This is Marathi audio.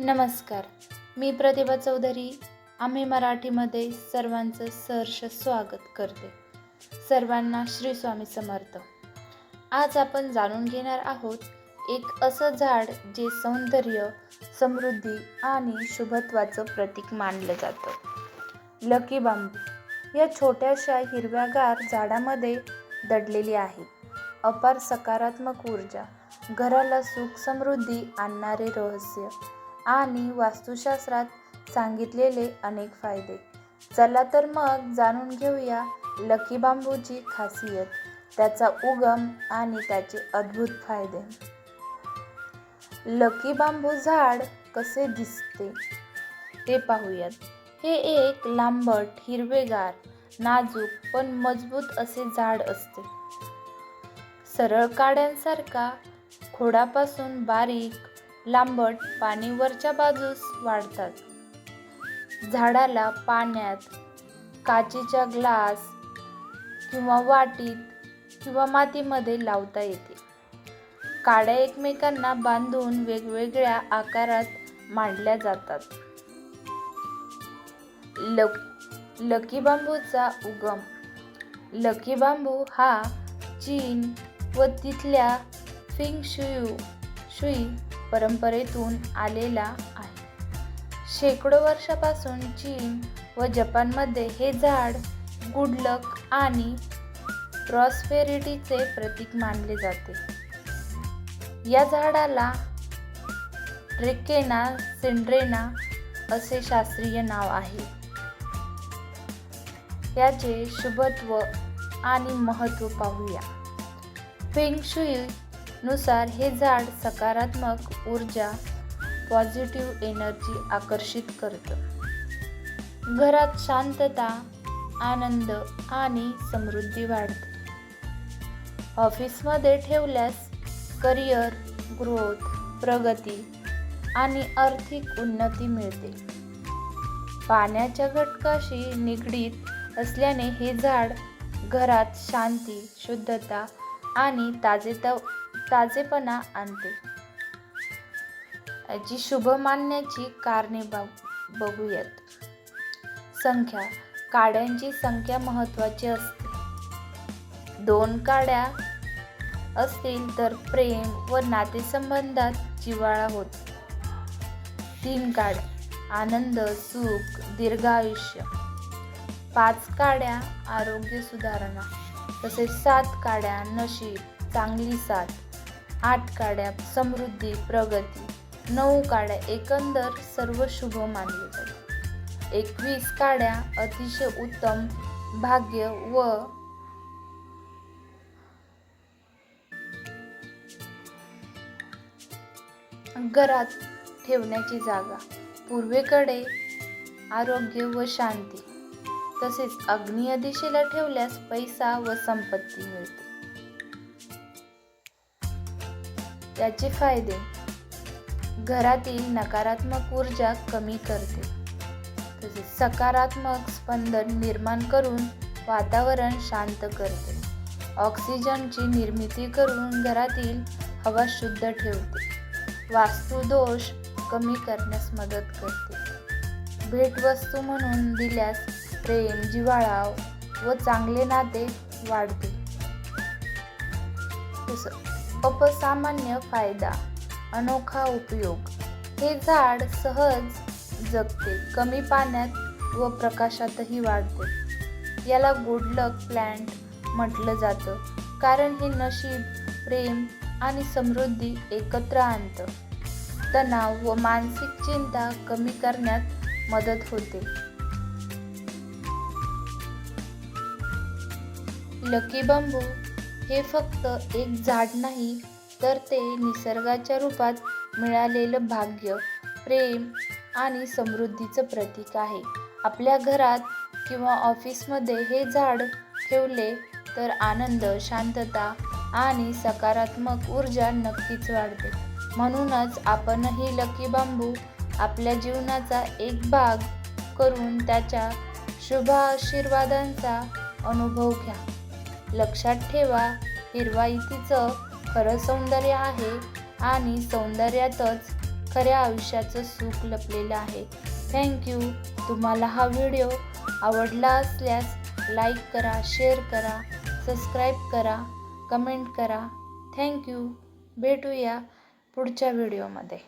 नमस्कार. मी प्रतिभा चौधरी. आम्ही मराठीमध्ये सर्वांचं सहर्ष स्वागत करते. सर्वांना श्री स्वामी समर्थ. आज आपण जाणून घेणार आहोत एक असं झाड जे सौंदर्य समृद्धी आणि शुभत्वाचं प्रतीक मानलं जातं. लकी बांबू या छोट्याशा हिरव्यागार झाडामध्ये दडलेली आहे. अपार सकारात्मक ऊर्जा घराला सुख समृद्धी आणणारे रहस्य आणि वास्तुशास्त्रात सांगितलेले अनेक फायदे. चला तर मग जाणून घेऊया लकी बांबूची खासियत त्याचा उगम आणि त्याचे अद्भुत फायदे. लकी बांबू झाड कसे दिसते? ते पाहूयात. हे एक लांबट हिरवेगार नाजूक पण मजबूत असे झाड असते. सरळ काड्यांसारखा खोडापासून बारीक लांबट पाणी वरच्या बाजूस वाढतात. झाडाला पाण्यात काचेच्या ग्लास किंवा वाटीत किंवा मातीमध्ये लावता येते. काड्या एकमेकांना बांधून वेगवेगळ्या आकारात मांडल्या जातात. लक लकी बांबूचा उगम. लकी बांबू हा चीन व तिथल्या फिंग शुयू शुई परंपरेतून आलेला आहे. शेकडो वर्षापासून चीन व जपानमध्ये हे झाड गुडलक आणि प्रॉस्पेरिटीचे प्रतीक मानले जाते. या झाडाला रेकेना सिंड्रेना असे शास्त्रीय नाव आहे. याचे शुभत्व आणि महत्त्व पाहूया. फेंगशुई नुसार हे झाड सकारात्मक ऊर्जा पॉझिटिव्ह एनर्जी आकर्षित करतं. घरात शांतता आनंद आणि समृद्धी वाढते. ऑफिसमध्ये ठेवल्यास करिअर ग्रोथ प्रगती आणि आर्थिक उन्नती मिळते. पाण्याच्या घटकाशी निगडीत असल्याने हे झाड घरात शांती शुद्धता आणि ताजेतव ताजेपणा आणते. याची शुभ मानण्याची कारणे बघूयात. संख्या काड्यांची संख्या महत्त्वाची असते. दोन काड्या असतील तर प्रेम व नातेसंबंधात जिव्हाळा होतो. तीन काड्या आनंद सुख दीर्घायुष्य. पाच काड्या आरोग्य सुधारणा. तसेच सात काड्या नशीब चांगली साथ. आठ काड्या समृद्धी प्रगती. नऊ काड्या एकंदर सर्व शुभ मानले जाते एकवीस काड्या अतिशय उत्तम भाग्य व घरात ठेवण्याची जागा. पूर्वेकडे आरोग्य व शांती. तसेच अग्निय दिशेला ठेवल्यास पैसा व संपत्ती मिळते. त्याचे फायदे. घरातील नकारात्मक ऊर्जा कमी करते. तसेच सकारात्मक स्पंदन निर्माण करून वातावरण शांत करते. ऑक्सिजनची निर्मिती करून घरातील हवा शुद्ध ठेवते. वास्तुदोष कमी करण्यास मदत करते. भेटवस्तू म्हणून दिल्यास प्रेम जिव्हाळा व चांगले नाते वाढते. तसं अपसामान्य फायदा अनोखा उपयोग. हे झाड सहज जगते कमी पाण्यात व प्रकाशातही वाढते. याला गुडलक प्लॅन्ट म्हटलं जातं कारण हे नशीब प्रेम आणि समृद्धी एकत्र आणतं. तणाव व मानसिक चिंता कमी करण्यात मदत होते. लकी बांबू हे फक्त एक झाड नाही तर ते निसर्गाच्या रूपात मिळालेलं भाग्य प्रेम आणि समृद्धीचं प्रतीक आहे. आपल्या घरात किंवा ऑफिसमध्ये हे झाड ठेवले तर आनंद शांतता आणि सकारात्मक ऊर्जा नक्कीच वाढते. म्हणूनच आपणही लकी बांबू आपल्या जीवनाचा एक भाग करून त्याच्या शुभ आशीर्वादांचा अनुभव घ्या. लक्षात ठेवा हिरवाईतीचं खरं सौंदर्य आहे आणि सौंदर्यातच खऱ्या आयुष्याचं सुख लपलेलं आहे. थँक्यू तुम्हाला हा व्हिडिओ आवडला असल्यास लाईक करा शेअर करा सबस्क्राईब करा कमेंट करा. थँक्यू भेटूया पुढच्या व्हिडिओमध्ये.